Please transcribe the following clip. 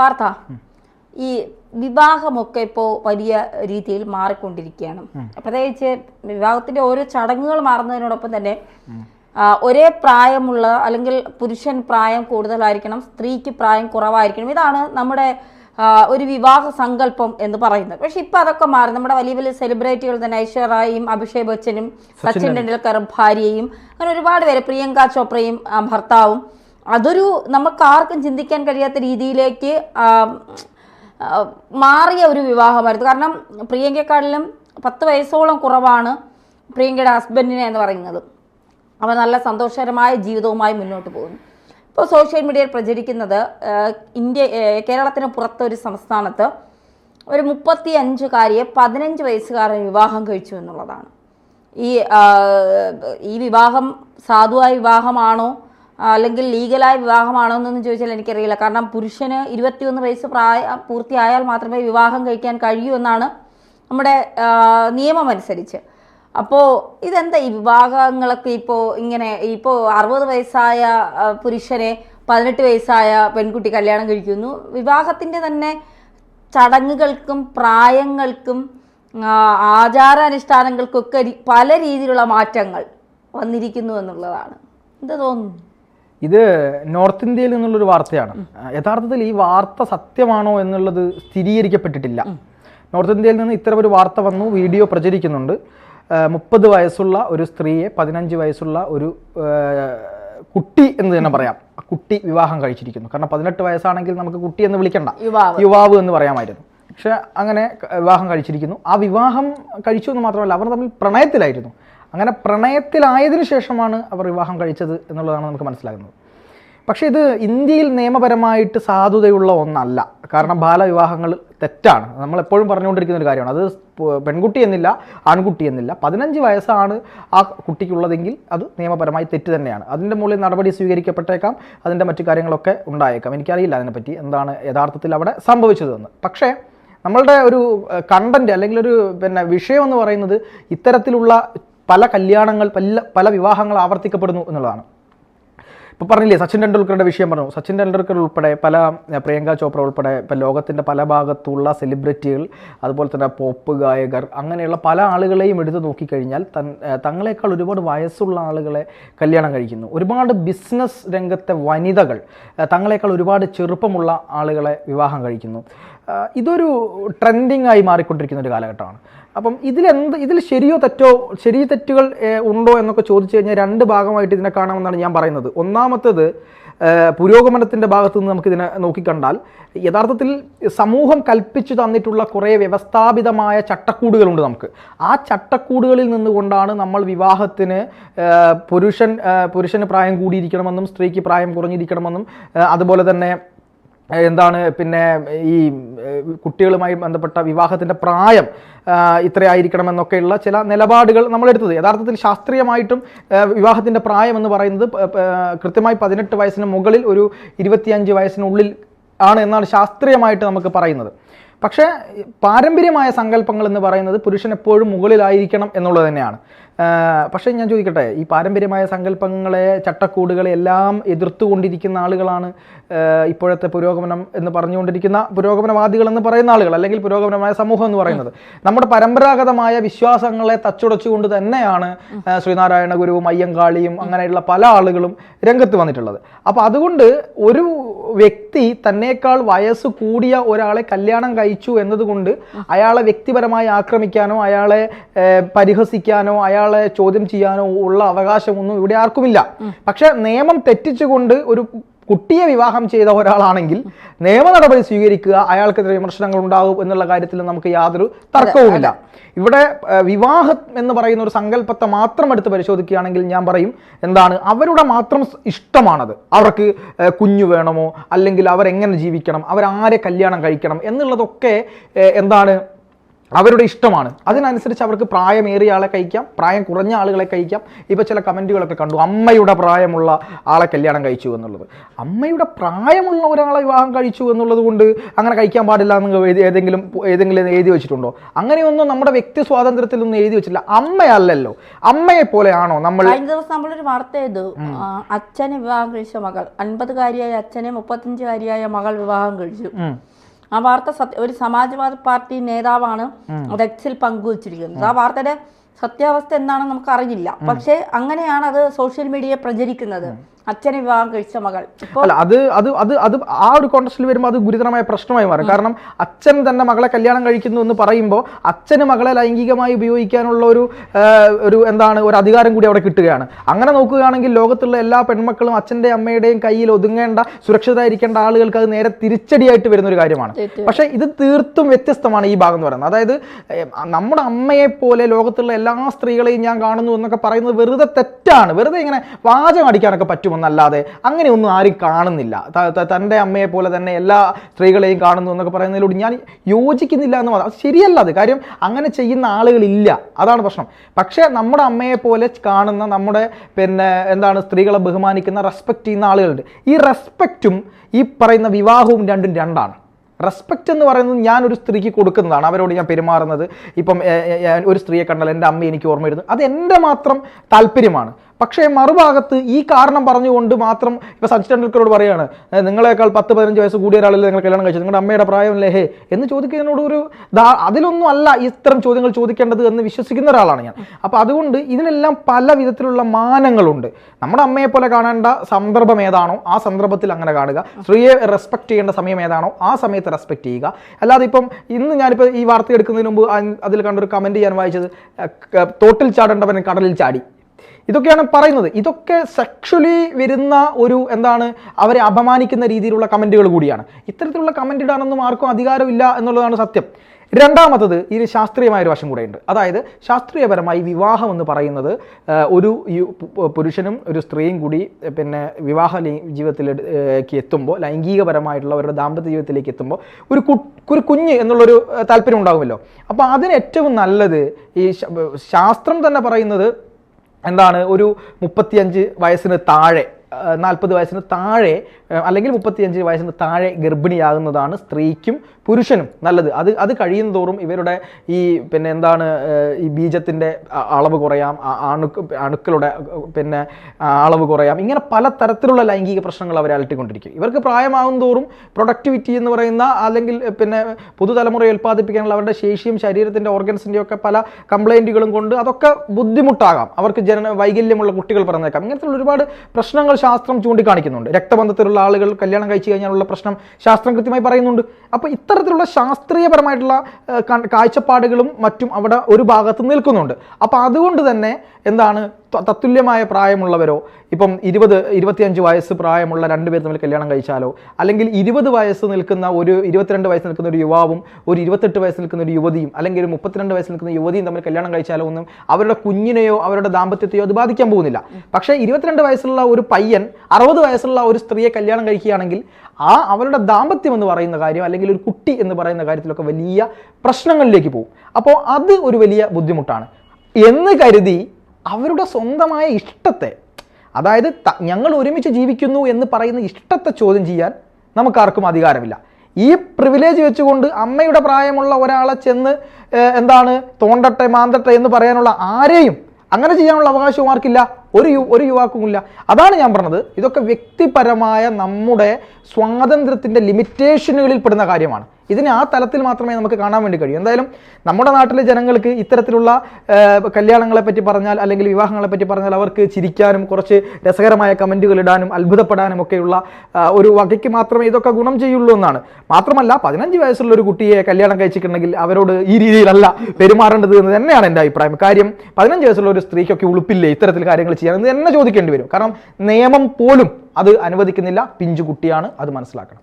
പാർത്ഥ ഈ വിവാഹമൊക്കെ ഇപ്പോൾ വലിയ രീതിയിൽ മാറിക്കൊണ്ടിരിക്കുകയാണ്. പ്രത്യേകിച്ച് വിവാഹത്തിന്റെ ഓരോ ചടങ്ങുകൾ മാറുന്നതിനോടൊപ്പം തന്നെ ഒരേ പ്രായമുള്ള അല്ലെങ്കിൽ പുരുഷൻ പ്രായം കൂടുതലായിരിക്കണം സ്ത്രീക്ക് പ്രായം കുറവായിരിക്കണം. ഇതാണ് നമ്മുടെ ഒരു വിവാഹ സങ്കല്പം എന്ന് പറയുന്നത്. പക്ഷെ ഇപ്പൊ അതൊക്കെ മാറി. നമ്മുടെ വലിയ വലിയ സെലിബ്രിറ്റികൾ തന്നെ ഐശ്വര്യയും അഭിഷേക് ബച്ചനും സച്ചിൻ ടെണ്ടുൽക്കറും. ഭാര്യയും അങ്ങനെ ഒരുപാട് പേര്. പ്രിയങ്ക ചോപ്രയും ഭർത്താവും അതൊരു നമുക്ക് ആർക്കും ചിന്തിക്കാൻ കഴിയാത്ത രീതിയിലേക്ക് മാറിയ ഒരു വിവാഹമായിരുന്നു. കാരണം പ്രിയങ്കയെക്കാളിലും പത്ത് വയസ്സോളം കുറവാണ് പ്രിയങ്കയുടെ ഹസ്ബൻഡിനെ എന്ന് പറയുന്നത്. അവൻ നല്ല സന്തോഷകരമായ ജീവിതവുമായി മുന്നോട്ട് പോകുന്നു. ഇപ്പോൾ സോഷ്യൽ മീഡിയയിൽ പ്രചരിക്കുന്നത് ഇന്ത്യ കേരളത്തിന് പുറത്തൊരു സംസ്ഥാനത്ത് ഒരു മുപ്പത്തി അഞ്ചുകാരിയെ പതിനഞ്ച് വയസ്സുകാരൻ വിവാഹം കഴിച്ചു എന്നുള്ളതാണ്. ഈ ഈ വിവാഹം സാധുവായ വിവാഹമാണോ അല്ലെങ്കിൽ ലീഗലായ വിവാഹമാണോ എന്നൊന്നും ചോദിച്ചാൽ എനിക്കറിയില്ല. കാരണം പുരുഷന് ഇരുപത്തിയൊന്ന് വയസ്സ് പ്രായ പൂർത്തിയായാൽ മാത്രമേ വിവാഹം കഴിക്കാൻ കഴിയൂ എന്നാണ് നമ്മുടെ നിയമമനുസരിച്ച് അപ്പോൾ ഇതെന്താ ഈ വിവാഹങ്ങളൊക്കെ ഇപ്പോൾ ഇങ്ങനെ ഇപ്പോൾ അറുപത് വയസ്സായ പുരുഷനെ പതിനെട്ട് വയസ്സായ പെൺകുട്ടി കല്യാണം കഴിക്കുന്നു. വിവാഹത്തിന്റെ തന്നെ ചടങ്ങുകൾക്കും പ്രായങ്ങൾക്കും ആചാരാനുഷ്ഠാനങ്ങൾക്കൊക്കെ പല രീതിയിലുള്ള മാറ്റങ്ങൾ വന്നിരിക്കുന്നു എന്നുള്ളതാണ്. എന്താ തോന്നുന്നു? ഇത് നോർത്ത് ഇന്ത്യയിൽ നിന്നുള്ളൊരു വാർത്തയാണ്. യഥാർത്ഥത്തിൽ ഈ വാർത്ത സത്യമാണോ എന്നുള്ളത് സ്ഥിരീകരിക്കപ്പെട്ടിട്ടില്ല. നോർത്ത് ഇന്ത്യയിൽ നിന്ന് ഇത്തരം ഒരു വാർത്ത വന്നു വീഡിയോ പ്രചരിക്കുന്നുണ്ട്. മുപ്പത് വയസ്സുള്ള ഒരു സ്ത്രീയെ പതിനഞ്ച് വയസ്സുള്ള ഒരു കുട്ടി എന്ന് തന്നെ പറയാം. കുട്ടി വിവാഹം കഴിച്ചിരിക്കുന്നു. കാരണം പതിനെട്ട് വയസ്സാണെങ്കിൽ നമുക്ക് കുട്ടി എന്ന് വിളിക്കണ്ട. യുവാവ്. എന്ന് പറയാമായിരുന്നു. പക്ഷെ അങ്ങനെ വിവാഹം കഴിച്ചിരിക്കുന്നു. ആ വിവാഹം കഴിച്ചു എന്ന് മാത്രമല്ല അവർ തമ്മിൽ പ്രണയത്തിലായിരുന്നു. അങ്ങനെ പ്രണയത്തിലായതിനു ശേഷമാണ് അവർ വിവാഹം കഴിച്ചത് എന്നുള്ളതാണ് നമുക്ക് മനസ്സിലാകുന്നത്. പക്ഷേ ഇത് ഇന്ത്യയിൽ നിയമപരമായിട്ട് സാധുതയുള്ള ഒന്നല്ല. കാരണം ബാലവിവാഹങ്ങൾ തെറ്റാണ്. നമ്മൾ എപ്പോഴും പറഞ്ഞുകൊണ്ടിരിക്കുന്ന ഒരു കാര്യമാണ്. അത് പെൺകുട്ടി എന്നില്ല ആൺകുട്ടി എന്നില്ല. പതിനഞ്ച് വയസ്സാണ് ആ കുട്ടിക്കുള്ളതെങ്കിൽ അത് നിയമപരമായി തെറ്റ് തന്നെയാണ്. അതിന്റെ മുകളിൽ നടപടി സ്വീകരിക്കപ്പെട്ടേക്കാം. അതിന്റെ മറ്റു കാര്യങ്ങളൊക്കെ ഉണ്ടായേക്കാം. എനിക്കറിയില്ല അതിനെപ്പറ്റി എന്താണ് യഥാർത്ഥത്തിൽ അവിടെ സംഭവിച്ചതെന്ന്. പക്ഷേ നമ്മളുടെ ഒരു കണ്ടന്റ് അല്ലെങ്കിൽ ഒരു പിന്നെ വിഷയം എന്ന് പറയുന്നത് ഇത്തരത്തിലുള്ള പല കല്യാണങ്ങൾ പല പല വിവാഹങ്ങൾ ആവർത്തിക്കപ്പെടുന്നു എന്നുള്ളതാണ്. ഇപ്പോൾ പറഞ്ഞില്ലേ സച്ചിൻ ടെണ്ടുൽക്കറുടെ വിഷയം പറഞ്ഞു. സച്ചിൻ ടെണ്ടുൽക്കർ ഉൾപ്പെടെ പല പ്രിയങ്ക ചോപ്ര ഉൾപ്പെടെ ഇപ്പം ലോകത്തിന്റെ പല ഭാഗത്തുള്ള സെലിബ്രിറ്റികൾ അതുപോലെ തന്നെ പോപ്പ് ഗായകർ അങ്ങനെയുള്ള പല ആളുകളെയും എടുത്തു നോക്കിക്കഴിഞ്ഞാൽ തൻ തങ്ങളെക്കാൾ ഒരുപാട് വയസ്സുള്ള ആളുകളെ കല്യാണം കഴിക്കുന്നു. ഒരുപാട് ബിസിനസ് രംഗത്തെ വനിതകൾ തങ്ങളെക്കാൾ ഒരുപാട് ചെറുപ്പമുള്ള ആളുകളെ വിവാഹം കഴിക്കുന്നു. ഇതൊരു ട്രെൻഡിങ് ആയി മാറിക്കൊണ്ടിരിക്കുന്ന ഒരു കാലഘട്ടമാണ്. അപ്പം ഇതിലെന്ത് ഇതിൽ ശരിയോ തെറ്റോ ശരി തെറ്റുകൾ ഉണ്ടോ എന്നൊക്കെ ചോദിച്ചു കഴിഞ്ഞാൽ രണ്ട് ഭാഗമായിട്ട് ഇതിനെ കാണാമെന്നാണ് ഞാൻ പറയുന്നത്. ഒന്നാമത്തേത് പുരോഗമനത്തിന്റെ ഭാഗത്തു നിന്ന് നമുക്കിതിനെ നോക്കിക്കണ്ടാൽ യഥാർത്ഥത്തിൽ സമൂഹം കൽപ്പിച്ചു തന്നിട്ടുള്ള കുറേ വ്യവസ്ഥാപിതമായ ചട്ടക്കൂടുകളുണ്ട് നമുക്ക്. ആ ചട്ടക്കൂടുകളിൽ നിന്നുകൊണ്ടാണ് നമ്മൾ വിവാഹത്തിന് പുരുഷൻ പുരുഷന് പ്രായം കൂടിയിരിക്കണമെന്നും സ്ത്രീക്ക് പ്രായം കുറഞ്ഞിരിക്കണമെന്നും അതുപോലെ തന്നെ എന്താണ് പിന്നെ ഈ കുട്ടികളുമായി ബന്ധപ്പെട്ട വിവാഹത്തിന്റെ പ്രായം ഇത്രയായിരിക്കണമെന്നൊക്കെയുള്ള ചില നിലപാടുകൾ നമ്മളെടുത്തത്. യഥാർത്ഥത്തിൽ ശാസ്ത്രീയമായിട്ടും വിവാഹത്തിന്റെ പ്രായം എന്ന് പറയുന്നത് കൃത്യമായി പതിനെട്ട് വയസ്സിന് മുകളിൽ ഒരു ഇരുപത്തിയഞ്ച് വയസ്സിനുള്ളിൽ ആണ് എന്നാണ് ശാസ്ത്രീയമായിട്ട് നമുക്ക് പറയുന്നത്. പക്ഷേ പാരമ്പര്യമായ സങ്കല്പങ്ങൾ എന്ന് പറയുന്നത് പുരുഷൻ എപ്പോഴും മുകളിലായിരിക്കണം എന്നുള്ളത് തന്നെയാണ്. പക്ഷേ ഞാൻ ചോദിക്കട്ടെ ഈ പാരമ്പര്യമായ സങ്കല്പങ്ങളെ ചട്ടക്കൂടുകളെ എല്ലാം എതിർത്തുകൊണ്ടിരിക്കുന്ന ആളുകളാണ് ഇപ്പോഴത്തെ പുരോഗമനം എന്ന് പറഞ്ഞുകൊണ്ടിരിക്കുന്ന പുരോഗമനവാദികൾ എന്ന് പറയുന്ന ആളുകൾ അല്ലെങ്കിൽ പുരോഗമനമായ സമൂഹം എന്ന് പറയുന്നത്. നമ്മുടെ പരമ്പരാഗതമായ വിശ്വാസങ്ങളെ തച്ചുടച്ചുകൊണ്ട് തന്നെയാണ് ശ്രീനാരായണ ഗുരുവും അയ്യങ്കാളിയും അങ്ങനെയുള്ള പല ആളുകളും രംഗത്ത് വന്നിട്ടുള്ളത്. അപ്പോൾ അതുകൊണ്ട് ഒരു വ്യക്തി തന്നേക്കാൾ വയസ്സ് കൂടിയ ഒരാളെ കല്യാണം കഴിച്ചു എന്നതുകൊണ്ട് അയാളെ വ്യക്തിപരമായി ആക്രമിക്കാനോ അയാളെ പരിഹസിക്കാനോ പരിഹസിക്കാനോ അയാളെ ചോദ്യം ചെയ്യാനോ ഉള്ള അവകാശമൊന്നും ഇവിടെ ആർക്കുമില്ല. പക്ഷെ നിയമം തെറ്റിച്ചുകൊണ്ട് ഒരു കുട്ടിയെ വിവാഹം ചെയ്ത ഒരാളാണെങ്കിൽ നിയമ നടപടി സ്വീകരിക്കുക അയാൾക്കെതിരെ വിമർശനങ്ങൾ ഉണ്ടാകും എന്നുള്ള കാര്യത്തിൽ നമുക്ക് യാതൊരു തർക്കവുമില്ല. ഇവിടെ വിവാഹം എന്ന് പറയുന്ന ഒരു സങ്കല്പത്തെ മാത്രം എടുത്ത് പരിശോധിക്കുകയാണെങ്കിൽ ഞാൻ പറയും എന്താണ് അവരുടെ മാത്രം ഇഷ്ടമാണത്. അവർക്ക് കുഞ്ഞു വേണമോ? അല്ലെങ്കിൽ അവരെങ്ങനെ ജീവിക്കണം? അവരാരെ കല്യാണം കഴിക്കണം? എന്നുള്ളതൊക്കെ എന്താണ് അവരുടെ ഇഷ്ടമാണ്. അതിനനുസരിച്ച് അവർക്ക് പ്രായമേറിയ ആളെ കഴിക്കാം പ്രായം കുറഞ്ഞ ആളുകളെ കഴിക്കാം. ഇപ്പോൾ ചില കമന്റുകളൊക്കെ കണ്ടു അമ്മയുടെ പ്രായമുള്ള ആളെ കല്യാണം കഴിച്ചു എന്നുള്ളത്. അമ്മയുടെ പ്രായമുള്ള ഒരാളെ വിവാഹം കഴിച്ചു എന്നുള്ളത് കൊണ്ട് അങ്ങനെ കഴിക്കാൻ പാടില്ല എന്ന് ഏതെങ്കിലും ഏതെങ്കിലും എഴുതി വെച്ചിട്ടുണ്ടോ? അങ്ങനെയൊന്നും നമ്മുടെ വ്യക്തി സ്വാതന്ത്ര്യത്തിലൊന്നും എഴുതി വെച്ചില്ല അമ്മയല്ലല്ലോ. അമ്മയെ പോലെയാണോ നമ്മൾ കഴിഞ്ഞ ദിവസം നമ്മളൊരു വാർത്ത ചെയ്തു. അച്ഛനെ വിവാഹം കഴിച്ച മകൾ അൻപതുകാരിയായ അച്ഛനെ മുപ്പത്തഞ്ചുകാരിയായ മകൾ വിവാഹം കഴിച്ചു. ആ വാർത്ത സത്യ ഒരു സമാജ്വാദി പാർട്ടി നേതാവാണ് റെക്സിൽ പങ്കുവച്ചിരിക്കുന്നത്. ആ വാർത്തയുടെ സത്യാവസ്ഥ എന്താണെന്ന് നമുക്ക് അറിയില്ല പക്ഷേ അങ്ങനെയാണ് അത് സോഷ്യൽ മീഡിയയെ പ്രചരിക്കുന്നത്. അച്ഛനെ വിവാഹം കഴിച്ച മകൾ. അല്ല അത് അത് അത് അത് ആ ഒരു കോൺടസ്റ്റിൽ വരുമ്പോൾ അത് ഗുരുതരമായ പ്രശ്നമായി മാറും. കാരണം അച്ഛൻ തന്നെ മകളെ കല്യാണം കഴിക്കുന്നു എന്ന് പറയുമ്പോൾ അച്ഛന് മകളെ ലൈംഗികമായി ഉപയോഗിക്കാനുള്ള ഒരു ഒരു എന്താണ് ഒരു അധികാരം കൂടി അവിടെ കിട്ടുകയാണ്. അങ്ങനെ നോക്കുകയാണെങ്കിൽ ലോകത്തുള്ള എല്ലാ പെൺമക്കളും അച്ഛന്റെ അമ്മയുടെയും കയ്യിൽ ഒതുങ്ങേണ്ട സുരക്ഷിതരായിരിക്കേണ്ട ആളുകൾക്ക് അത് നേരെ തിരിച്ചടിയായിട്ട് വരുന്ന ഒരു കാര്യമാണ്. പക്ഷേ ഇത് തീർത്തും വ്യത്യസ്തമാണ് ഈ ഭാഗം എന്ന് പറയുന്നത്. അതായത് നമ്മുടെ അമ്മയെ പോലെ ലോകത്തുള്ള എല്ലാ സ്ത്രീകളെയും ഞാൻ കാണുന്നു എന്നൊക്കെ പറയുന്നത് വെറുതെ തെറ്റാണ്. വെറുതെ ഇങ്ങനെ വാചകം അടിക്കാനൊക്കെ പറ്റുമെന്നല്ലാതെ അങ്ങനെയൊന്നും ആരും കാണുന്നില്ല. തന്റെ അമ്മയെ പോലെ തന്നെ എല്ലാ സ്ത്രീകളെയും കാണുന്നു എന്നൊക്കെ പറയുന്നതിലൂടെ ഞാൻ യോജിക്കുന്നില്ല എന്ന് അത് ശരിയല്ല അത്. കാര്യം അങ്ങനെ ചെയ്യുന്ന ആളുകളില്ല. അതാണ് പ്രശ്നം. പക്ഷേ നമ്മുടെ അമ്മയെ പോലെ കാണുന്ന നമ്മുടെ പിന്നെ എന്താണ് സ്ത്രീകളെ ബഹുമാനിക്കുന്ന റെസ്പെക്റ്റ് ചെയ്യുന്ന ആളുകളുണ്ട്. ഈ റെസ്പെക്റ്റും ഈ പറയുന്ന വിവാഹവും രണ്ടും രണ്ടാണ്. റെസ്പെക്റ്റ് എന്ന് പറയുന്നത് ഞാൻ ഒരു സ്ത്രീക്ക് കൊടുക്കുന്നതാണ്. അവരോട് ഞാൻ പെരുമാറുന്നത്. ഇപ്പം ഒരു സ്ത്രീയെ കണ്ടാൽ എന്റെ അമ്മ എനിക്ക് ഓർമ്മ വരുന്നത്. അത് എന്റെ മാത്രം താല്പര്യമാണ്. പക്ഷേ മറുഭാഗത്ത് ഈ കാരണം പറഞ്ഞുകൊണ്ട് മാത്രം ഇപ്പോൾ സച്ചിൻ ടെണ്ടുൽക്കറോട് പറയാണ് നിങ്ങളെക്കാൾ പത്ത് പതിനഞ്ച് വയസ്സ് കൂടിയ ഒരാളല്ലേ നിങ്ങൾ കല്യാണം കഴിച്ചത്? നിങ്ങളുടെ അമ്മയുടെ പ്രായമല്ലേ? ഹേ എന്ന് ചോദിക്കുന്നതിനോട് ഒരു അതിലൊന്നും അല്ല ഇത്തരം ചോദ്യങ്ങൾ ചോദിക്കേണ്ടത് എന്ന് വിശ്വസിക്കുന്ന ഒരാളാണ് ഞാൻ. അപ്പോൾ അതുകൊണ്ട് ഇതിനെല്ലാം പല വിധത്തിലുള്ള മാനങ്ങളുണ്ട്. നമ്മുടെ അമ്മയെ പോലെ കാണേണ്ട സന്ദർഭം ഏതാണോ ആ സന്ദർഭത്തിൽ അങ്ങനെ കാണുക. സ്ത്രീയെ റെസ്പെക്ട് ചെയ്യേണ്ട സമയം ഏതാണോ ആ സമയത്ത് റെസ്പെക്ട് ചെയ്യുക. അല്ലാതെ ഇപ്പം ഇന്ന് ഞാനിപ്പോൾ ഈ വാർത്ത എടുക്കുന്നതിന് മുമ്പ് അതിൽ കണ്ടൊരു കമന്റ് ചെയ്യാൻ വായിച്ചത് തോട്ടിൽ ചാടേണ്ടവൻ കടലിൽ ചാടി. ഇതൊക്കെയാണ് പറയുന്നത്. ഇതൊക്കെ സെക്ഷലി വരുന്ന ഒരു എന്താണ് അവരെ അപമാനിക്കുന്ന രീതിയിലുള്ള കമന്റുകൾ കൂടിയാണ്. ഇത്തരത്തിലുള്ള കമന്റ് ഇടാനൊന്നും ആർക്കും അധികാരമില്ല എന്നുള്ളതാണ് സത്യം. രണ്ടാമത്തത് ഇതിന് ശാസ്ത്രീയമായ ഒരു വശം കൂടെയുണ്ട്. അതായത് ശാസ്ത്രീയപരമായി വിവാഹം എന്ന് പറയുന്നത് ഒരു പുരുഷനും ഒരു സ്ത്രീയും കൂടി പിന്നെ വിവാഹ ജീവിതത്തിലേക്ക് എത്തുമ്പോൾ ലൈംഗികപരമായിട്ടുള്ള അവരുടെ ദാമ്പത്യ ജീവിതത്തിലേക്ക് എത്തുമ്പോൾ ഒരു ഒരു കുഞ്ഞ് എന്നുള്ളൊരു താല്പര്യം ഉണ്ടാകുമല്ലോ. അപ്പോൾ അതിന് ഏറ്റവും നല്ലത് ഈ ശാസ്ത്രം തന്നെ പറയുന്നത് എന്താണ് ഒരു മുപ്പത്തിയഞ്ച് വയസ്സിന് താഴെ നാൽപ്പത് വയസ്സിന് താഴെ അല്ലെങ്കിൽ മുപ്പത്തിയഞ്ച് വയസ്സിന് താഴെ ഗർഭിണിയാകുന്നതാണ് സ്ത്രീക്കും പുരുഷനും നല്ലത്. അത് അത് കഴിയും തോറും ഇവരുടെ ഈ പിന്നെ എന്താണ് ഈ ബീജത്തിന്റെ അളവ് കുറയാം അണു അണുക്ക് അണുക്കളുടെ പിന്നെ അളവ് കുറയാം. ഇങ്ങനെ പല തരത്തിലുള്ള ലൈംഗിക പ്രശ്നങ്ങൾ അവരെ അലട്ടിക്കൊണ്ടിരിക്കും. ഇവർക്ക് പ്രായമാകും തോറും പ്രൊഡക്ടിവിറ്റി എന്ന് പറയുന്ന അല്ലെങ്കിൽ പിന്നെ പുതുതലമുറയെ ഉൽപ്പാദിപ്പിക്കാനുള്ള അവരുടെ ശേഷിയും ശരീരത്തിന്റെ ഓർഗൻസിന്റെ ഒക്കെ പല കംപ്ലൈന്റുകളും കൊണ്ട് അതൊക്കെ ബുദ്ധിമുട്ടാകാം. അവർക്ക് ജന വൈകല്യമുള്ള കുട്ടികൾ പറഞ്ഞേക്കാം ഇങ്ങനത്തെ ഒരുപാട് പ്രശ്നങ്ങൾ ശാസ്ത്രം ചൂണ്ടിക്കാണിക്കുന്നുണ്ട്. രക്തബന്ധത്തിലുള്ള ആളുകൾ കല്യാണം കഴിച്ചു കഴിഞ്ഞാലുള്ള പ്രശ്നം ശാസ്ത്രം കൃത്യമായി പറയുന്നുണ്ട്. അപ്പോൾ ഇത്തരത്തിലുള്ള ശാസ്ത്രീയപരമായിട്ടുള്ള കാഴ്ചപ്പാടുകളും മറ്റും അവിടെ ഒരു ഭാഗത്ത് നിൽക്കുന്നുണ്ട്. അപ്പോൾ അതുകൊണ്ട് തന്നെ എന്താണ് തത്തുല്യമായ പ്രായമുള്ളവരോ ഇപ്പം ഇരുപത് ഇരുപത്തിയഞ്ച് വയസ്സ് പ്രായമുള്ള രണ്ടുപേർ തമ്മിൽ കല്യാണം കഴിച്ചാലോ അല്ലെങ്കിൽ ഇരുപത് വയസ്സ് നിൽക്കുന്ന ഒരു ഇരുപത്തിരണ്ട് വയസ്സ് നിൽക്കുന്ന ഒരു യുവാവും ഒരു ഇരുപത്തെട്ട് വയസ്സ് നിൽക്കുന്ന ഒരു യുവതിയും അല്ലെങ്കിൽ ഒരു മുപ്പത്തിരണ്ട് വയസ്സ് നിൽക്കുന്ന യുവതിയും തമ്മിൽ കല്യാണം കഴിച്ചാലോ ഒന്നും അവരുടെ കുഞ്ഞിനെയോ അവരുടെ ദാമ്പത്യത്തെയോ അത് ബാധിക്കാൻ പോകുന്നില്ല. പക്ഷേ ഇരുപത്തിരണ്ട് വയസ്സുള്ള ഒരു പയ്യൻ അറുപത് വയസ്സുള്ള ഒരു സ്ത്രീയെ കല്യാണം കഴിക്കുകയാണെങ്കിൽ ആ അവരുടെ ദാമ്പത്യം എന്ന് പറയുന്ന കാര്യം അല്ലെങ്കിൽ ഒരു കുട്ടി എന്ന് പറയുന്ന കാര്യത്തിലൊക്കെ വലിയ പ്രശ്നങ്ങളിലേക്ക് പോകും. അപ്പോൾ അത് ഒരു വലിയ ബുദ്ധിമുട്ടാണ്. എന്ന് കരുതി അവരുടെ സ്വന്തമായ ഇഷ്ടത്തെ അതായത് ഞങ്ങൾ ഒരുമിച്ച് ജീവിക്കുന്നു എന്ന് പറയുന്ന ഇഷ്ടത്തെ ചോദ്യം ചെയ്യാൻ നമുക്കാർക്കും അധികാരമില്ല. ഈ പ്രിവിലേജ് വെച്ചുകൊണ്ട് അമ്മയുടെ പ്രായമുള്ള ഒരാളെ ചെന്ന് എന്താണ് തോണ്ടട്ടെ മാന്തട്ടെ എന്ന് പറയാനുള്ള ആരെയും അങ്ങനെ ചെയ്യാനുള്ള അവകാശവും ആർക്കില്ല. ഒരു യു ഒരു യുവാക്കുമില്ല. അതാണ് ഞാൻ പറഞ്ഞത്. ഇതൊക്കെ വ്യക്തിപരമായ നമ്മുടെ സ്വാതന്ത്ര്യത്തിന്റെ ലിമിറ്റേഷനുകളിൽ പെടുന്ന കാര്യമാണ്. ഇതിനെ ആ തലത്തിൽ മാത്രമേ നമുക്ക് കാണാൻ വേണ്ടി കഴിയൂ. എന്തായാലും നമ്മുടെ നാട്ടിലെ ജനങ്ങൾക്ക് ഇത്തരത്തിലുള്ള കല്യാണങ്ങളെ പറ്റി പറഞ്ഞാൽ അല്ലെങ്കിൽ വിവാഹങ്ങളെ പറ്റി പറഞ്ഞാൽ അവർക്ക് ചിരിക്കാനും കുറച്ച് രസകരമായ കമന്റുകൾ ഇടാനും അത്ഭുതപ്പെടാനും ഒക്കെയുള്ള ഒരു വകയ്ക്ക് മാത്രമേ ഇതൊക്കെ ഗുണം ചെയ്യുള്ളൂ എന്നാണ്. മാത്രമല്ല പതിനഞ്ച് വയസ്സുള്ള ഒരു കുട്ടിയെ കല്യാണം കഴിച്ചിട്ടുണ്ടെങ്കിൽ അവരോട് ഈ രീതിയിലല്ല പെരുമാറേണ്ടത് എന്ന് തന്നെയാണ് എന്റെ അഭിപ്രായം. കാര്യം പതിനഞ്ച് വയസ്സുള്ള ഒരു സ്ത്രീക്കൊക്കെ ഉളുപ്പില്ലേ ഇത്തരത്തിൽ കാര്യങ്ങൾ ചെയ്യാൻ എന്ന് തന്നെ ചോദിക്കേണ്ടി വരും. കാരണം നിയമം പോലും അത് അനുവദിക്കുന്നില്ല. പിഞ്ചു കുട്ടിയാണ് അത് മനസ്സിലാക്കണം.